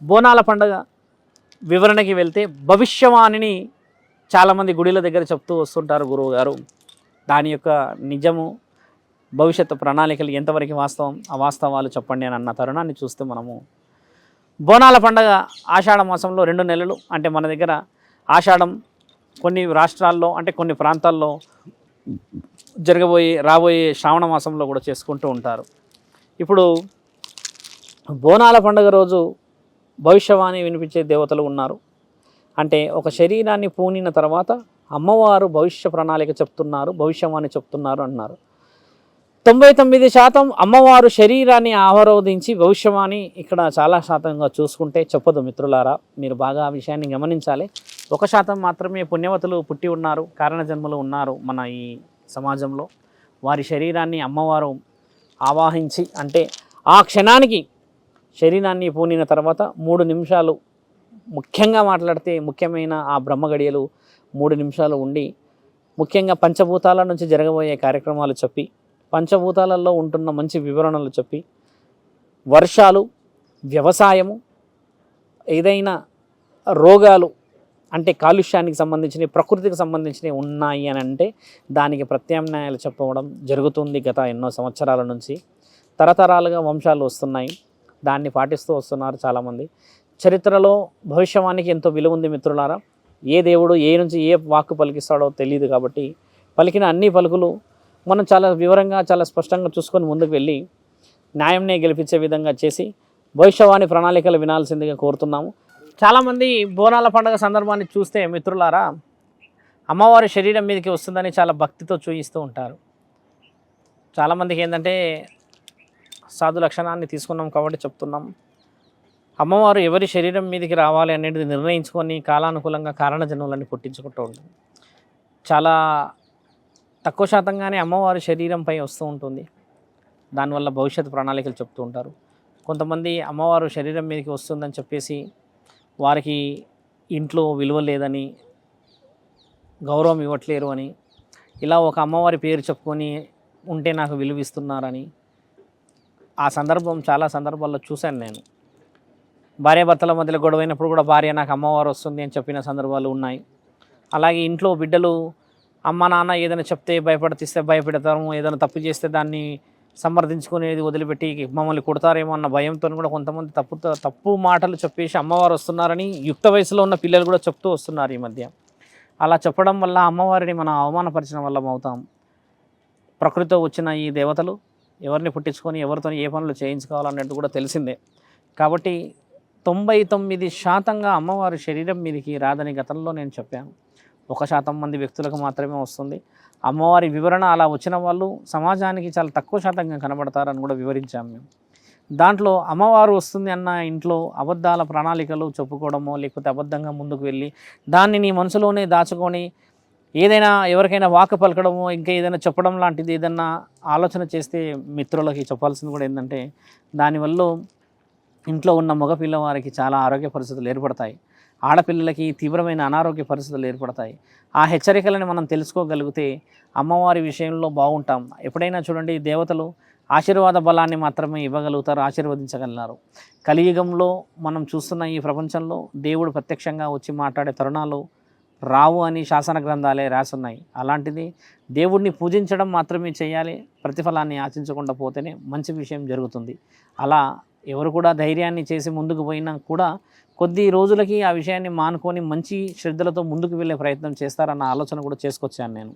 బోనాల పండుగ వివరణకి వెళ్తే భవిష్యవాణిని చాలామంది గుడిల దగ్గర చెప్తూ వస్తుంటారు గురువు గారు దాని యొక్క నిజము భవిష్యత్తు ప్రణాళికలు ఎంతవరకు వాస్తవం ఆ వాస్తవాలు చెప్పండి అని అన్న తరుణాన్ని చూస్తే మనము బోనాల పండగ ఆషాఢ మాసంలో రెండు నెలలు అంటే మన దగ్గర ఆషాఢం కొన్ని రాష్ట్రాల్లో అంటే కొన్ని ప్రాంతాల్లో జరగబోయే రాబోయే శ్రావణ మాసంలో కూడా చేసుకుంటూ ఉంటారు. ఇప్పుడు బోనాల పండుగ రోజు భవిష్యవాణి వినిపించే దేవతలు ఉన్నారు. అంటే ఒక శరీరాన్ని పూనిన తర్వాత అమ్మవారు భవిష్య ప్రణాళిక చెప్తున్నారు భవిష్యవాణి చెప్తున్నారు అన్నారు. తొంభై తొమ్మిది శాతం అమ్మవారు శరీరాన్ని ఆవరోధించి భవిష్యవాణి ఇక్కడ చాలా శాతంగా చూసుకుంటే చెప్పదు మిత్రులారా మీరు బాగా ఆ విషయాన్ని గమనించాలి. ఒక శాతం మాత్రమే పుణ్యవతులు పుట్టి ఉన్నారు కారణజన్మలు ఉన్నారు మన ఈ సమాజంలో. వారి శరీరాన్ని అమ్మవారు ఆవాహించి అంటే ఆ క్షణానికి శరీరాన్ని పూనిన తర్వాత మూడు నిమిషాలు ముఖ్యంగా మాట్లాడితే ముఖ్యమైన ఆ బ్రహ్మగడియలు మూడు నిమిషాలు ఉండి ముఖ్యంగా పంచభూతాల నుంచి జరగబోయే కార్యక్రమాలు చెప్పి పంచభూతాలలో ఉంటున్న మంచి వివరణలు చెప్పి వర్షాలు వ్యవసాయము ఏదైనా రోగాలు అంటే కాలుష్యానికి సంబంధించినవి ప్రకృతికి సంబంధించినవి ఉన్నాయి అని అంటే దానికి ప్రత్యామ్నాయాలు చెప్పడం జరుగుతుంది గత ఎన్నో సంవత్సరాల నుంచి. తరతరాలుగా వంశాలు వస్తున్నాయి. దాన్ని పాటిస్తూ వస్తున్నారు చాలామంది. చరిత్రలో భవిష్యవాణికి ఎంతో విలువ ఉంది మిత్రులారా. ఏ దేవుడు ఏ నుంచి ఏ వాక్కు పలికిస్తాడో తెలియదు కాబట్టి పలికిన అన్ని పలుకులు మనం చాలా వివరంగా చాలా స్పష్టంగా చూసుకొని ముందుకు వెళ్ళి న్యాయంనే గెలిపించే విధంగా చేసి భవిష్యవాణి ప్రణాళికలు వినాల్సిందిగా కోరుతున్నాము. చాలామంది బోనాల పండుగ సందర్భాన్ని చూస్తే మిత్రులారా అమ్మవారి శరీరం మీదకి వస్తుందని చాలా భక్తితో చూయిస్తూ ఉంటారు. చాలామందికి ఏంటంటే సాధు లక్షణాన్ని తీసుకున్నాం కాబట్టి చెప్తున్నాం. అమ్మవారు ఎవరి శరీరం మీదకి రావాలి అనేది నిర్ణయించుకొని కాలానుకూలంగా కారణ పుట్టించుకుంటూ ఉంటుంది చాలా తక్కువ శాతంగానే అమ్మవారి శరీరంపై వస్తూ ఉంటుంది. దానివల్ల భవిష్యత్తు ప్రణాళికలు చెప్తూ ఉంటారు. కొంతమంది అమ్మవారు శరీరం మీదకి వస్తుందని చెప్పేసి వారికి ఇంట్లో విలువ లేదని గౌరవం ఇవ్వట్లేరు అని ఇలా ఒక అమ్మవారి పేరు చెప్పుకొని ఉంటే నాకు విలువిస్తున్నారని ఆ సందర్భం చాలా సందర్భాల్లో చూశాను నేను. భార్యాభర్తల మధ్యలో గొడవైనప్పుడు కూడా భార్య నాకు అమ్మవారు వస్తుంది అని చెప్పిన సందర్భాలు ఉన్నాయి. అలాగే ఇంట్లో బిడ్డలు అమ్మ నాన్న ఏదైనా చెప్తే భయపడిస్తే భయపెడతారు ఏదైనా తప్పు చేస్తే దాన్ని సమర్థించుకునేది వదిలిపెట్టి మమ్మల్ని కొడతారేమో అన్న భయంతో కూడా కొంతమంది తప్పు తప్పు మాటలు చెప్పేసి అమ్మవారు వస్తున్నారని యుక్త వయసులో ఉన్న పిల్లలు కూడా చెప్తూ వస్తున్నారు ఈ మధ్య. అలా చెప్పడం వల్ల అమ్మవారిని మనం అవమానపరిచిన వల్ల అవుతాం. ప్రకృతితో వచ్చిన ఈ దేవతలు ఎవరిని పుట్టించుకొని ఎవరితో ఏ పనులు చేయించుకోవాలన్నట్టు కూడా తెలిసిందే. కాబట్టి తొంభై తొమ్మిది శాతంగా అమ్మవారి శరీరం మీదకి రాదని గతంలో నేను చెప్పాను. ఒక శాతం మంది వ్యక్తులకు మాత్రమే వస్తుంది. అమ్మవారి వివరణ అలా వచ్చిన వాళ్ళు సమాజానికి చాలా తక్కువ శాతంగా కనబడతారని కూడా వివరించాము మేము. దాంట్లో అమ్మవారు వస్తుంది అన్న ఇంట్లో అబద్ధాల ప్రణాళికలు చెప్పుకోవడమో లేకపోతే అబద్ధంగా ముందుకు వెళ్ళి దాన్ని నీ మనసులోనే దాచుకొని ఏదైనా ఎవరికైనా వాక పలకడము ఇంకా ఏదైనా చెప్పడం లాంటిది ఏదైనా ఆలోచన చేస్తే మిత్రులకి చెప్పాల్సింది కూడా ఏంటంటే దానివల్ల ఇంట్లో ఉన్న మగపిల్లవారికి చాలా ఆరోగ్య పరిస్థితులు ఏర్పడతాయి. ఆడపిల్లలకి తీవ్రమైన అనారోగ్య పరిస్థితులు ఏర్పడతాయి. ఆ హెచ్చరికలను మనం తెలుసుకోగలిగితే అమ్మవారి విషయంలో బాగుంటాం. ఎప్పుడైనా చూడండి దేవతలు ఆశీర్వాద బలాన్ని మాత్రమే ఇవ్వగలుగుతారు ఆశీర్వదించగలరు. కలియుగంలో మనం చూస్తున్న ఈ ప్రపంచంలో దేవుడు ప్రత్యక్షంగా వచ్చి మాట్లాడే తరుణాలు రావు అని శాసన గ్రంథాలే రాసున్నాయి అలాంటిది దేవుడిని పూజించడం మాత్రమే చేయాలి ప్రతిఫలాన్ని ఆశించకుండా పోతేనే మంచి విషయం జరుగుతుంది అలా ఎవరు కూడా ధైర్యాన్ని చేసి ముందుకు పోయినా కూడా కొద్ది రోజులకి ఆ విషయాన్ని మానుకొని మంచి శ్రద్ధలతో ముందుకు వెళ్ళే ప్రయత్నం చేస్తారన్న ఆలోచన కూడా చేసుకొచ్చాను నేను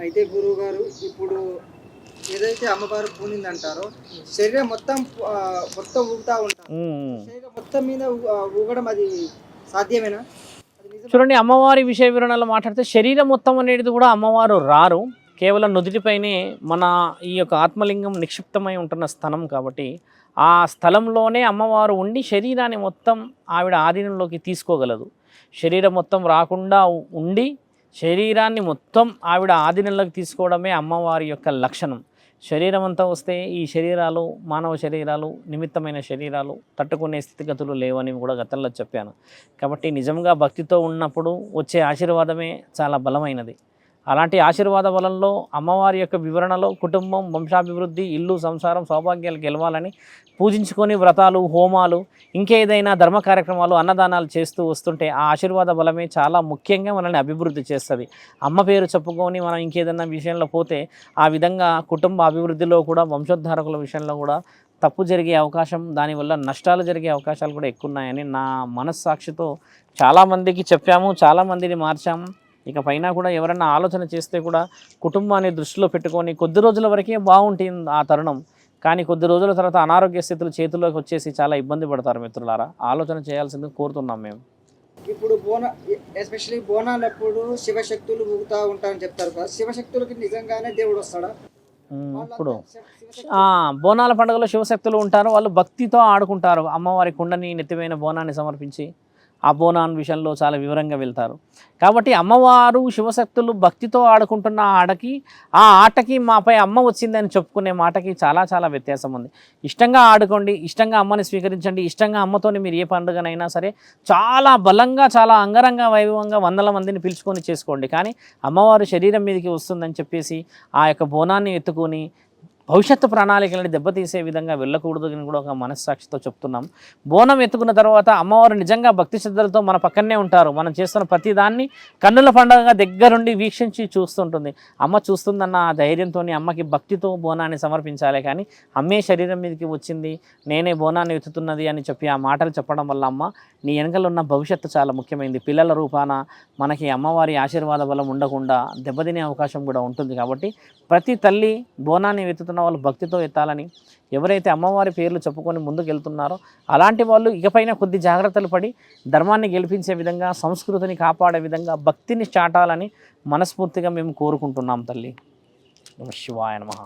అయితే గురువు గారు ఇప్పుడు ఏదైతే అమ్మవారు పూనింది అంటారో శరీరం మొత్తం మొత్తం ఊగుతా ఉంటారు. శరీరం మొత్తం మీద ఊగడం అది సాధ్యమేనా? చూడండి అమ్మవారి విషయ వివరణలో మాట్లాడితే శరీరం మొత్తం అనేది కూడా అమ్మవారు రారు. కేవలం నుదుటిపైనే మన ఈ యొక్క ఆత్మలింగం నిక్షిప్తమై ఉంటున్న స్థలం కాబట్టి ఆ స్థలంలోనే అమ్మవారు ఉండి శరీరాన్ని మొత్తం ఆవిడ ఆధీనంలోకి తీసుకోగలదు. శరీరం మొత్తం రాకుండా ఉండి శరీరాన్ని మొత్తం ఆవిడ ఆధీనంలోకి తీసుకోవడమే అమ్మవారి యొక్క లక్షణం. శరీరం అంతా వస్తే ఈ శరీరాలు మానవ శరీరాలు నిమిత్తమైన శరీరాలు తట్టుకునే స్థితిగతులు లేవని కూడా గతంలో చెప్పాను. కాబట్టి నిజంగా భక్తితో ఉన్నప్పుడు వచ్చే ఆశీర్వాదమే చాలా బలమైనది. అలాంటి ఆశీర్వాద బలంలో అమ్మవారి యొక్క వివరణలో కుటుంబం వంశాభివృద్ధి ఇల్లు సంసారం సౌభాగ్యాలు గెలవాలని పూజించుకొని వ్రతాలు హోమాలు ఇంకేదైనా ధర్మ కార్యక్రమాలు అన్నదానాలు చేస్తూ వస్తుంటే ఆ ఆశీర్వాద బలమే చాలా ముఖ్యంగా మనల్ని అభివృద్ధి చేస్తుంది. అమ్మ పేరు చెప్పుకొని మనం ఇంకేదైనా విషయంలో పోతే ఆ విధంగా కుటుంబ అభివృద్ధిలో కూడా వంశోద్ధారకుల విషయంలో కూడా తప్పు జరిగే అవకాశం దానివల్ల నష్టాలు జరిగే అవకాశాలు కూడా ఎక్కువ ఉన్నాయని నా మనస్సాక్షితో చాలామందికి చెప్పాము చాలామందిని మార్చాము. ఇక పైన కూడా ఎవరైనా ఆలోచన చేస్తే కూడా కుటుంబాన్ని దృష్టిలో పెట్టుకొని కొద్ది రోజుల వరకే బాగుంటుంది ఆ తరుణం. కానీ కొద్ది రోజుల తర్వాత అనారోగ్య స్థితులు చేతుల్లోకి వచ్చేసి చాలా ఇబ్బంది పడతారు మిత్రులారా. ఆలోచన చేయాల్సింది కోరుతున్నాం మేము. ఇప్పుడు బోన ఎస్పెషల్లీ బోనాలప్పుడు శివశక్తులు ఊగుతా ఉంటారని చెప్తారు కదా. శివశక్తులకి నిజంగానే దేవుడు వస్తాడా? ఇప్పుడు బోనాల పండుగలో శివశక్తులు ఉంటారు వాళ్ళు భక్తితో ఆడుకుంటారు. అమ్మవారి కుండని నెత్తిమైన బోనాన్ని సమర్పించి ఆ విషయంలో చాలా వివరంగా వెళ్తారు. కాబట్టి అమ్మవారు శివశక్తులు భక్తితో ఆడుకుంటున్న ఆటకి ఆ ఆటకి మాపై అమ్మ వచ్చిందని చెప్పుకునే మాటకి చాలా చాలా వ్యత్యాసం ఉంది. ఇష్టంగా ఆడుకోండి ఇష్టంగా అమ్మని స్వీకరించండి ఇష్టంగా అమ్మతోని మీరు ఏ పండుగనైనా సరే చాలా బలంగా చాలా అంగరంగ వైభవంగా వందల మందిని పిలుచుకొని చేసుకోండి. కానీ అమ్మవారు శరీరం మీదకి వస్తుందని చెప్పేసి ఆ యొక్క బోనాన్ని ఎత్తుకొని భవిష్యత్తు ప్రణాళికలని దెబ్బతీసే విధంగా వెళ్ళకూడదు అని కూడా ఒక మనస్సాక్షితో చెప్తున్నాం. బోనం ఎత్తుకున్న తర్వాత అమ్మవారు నిజంగా భక్తి శ్రద్ధలతో మన పక్కనే ఉంటారు. మనం చేస్తున్న ప్రతి దాన్ని కన్నుల పండుగగా దగ్గరుండి వీక్షించి చూస్తుంటుంది. అమ్మ చూస్తుందన్న ఆ ధైర్యంతో అమ్మకి భక్తితో బోనాన్ని సమర్పించాలి కానీ అమ్మే శరీరం మీదకి వచ్చింది నేనే బోనాన్ని ఎత్తుతున్నది అని చెప్పి ఆ మాటలు చెప్పడం వల్ల అమ్మ నీ వెనకలు ఉన్న భవిష్యత్తు చాలా ముఖ్యమైనది పిల్లల రూపాన మనకి అమ్మవారి ఆశీర్వాద బలం ఉండకుండా దెబ్బతినే అవకాశం కూడా ఉంటుంది కాబట్టి ప్రతి తల్లి బోనాన్ని ఎత్తుతున్న వాళ్ళు భక్తితో ఎత్తాలని ఎవరైతే అమ్మవారి పేర్లు చెప్పుకొని ముందుకు వెళ్తున్నారో అలాంటి వాళ్ళు ఇకపైన కొద్ది జాగ్రత్తలు పడి ధర్మాన్ని గెలిపించే విధంగా సంస్కృతిని కాపాడే విధంగా భక్తిని చాటాలని మనస్ఫూర్తిగా మేము కోరుకుంటున్నాం తల్లి. శివాయ నమః.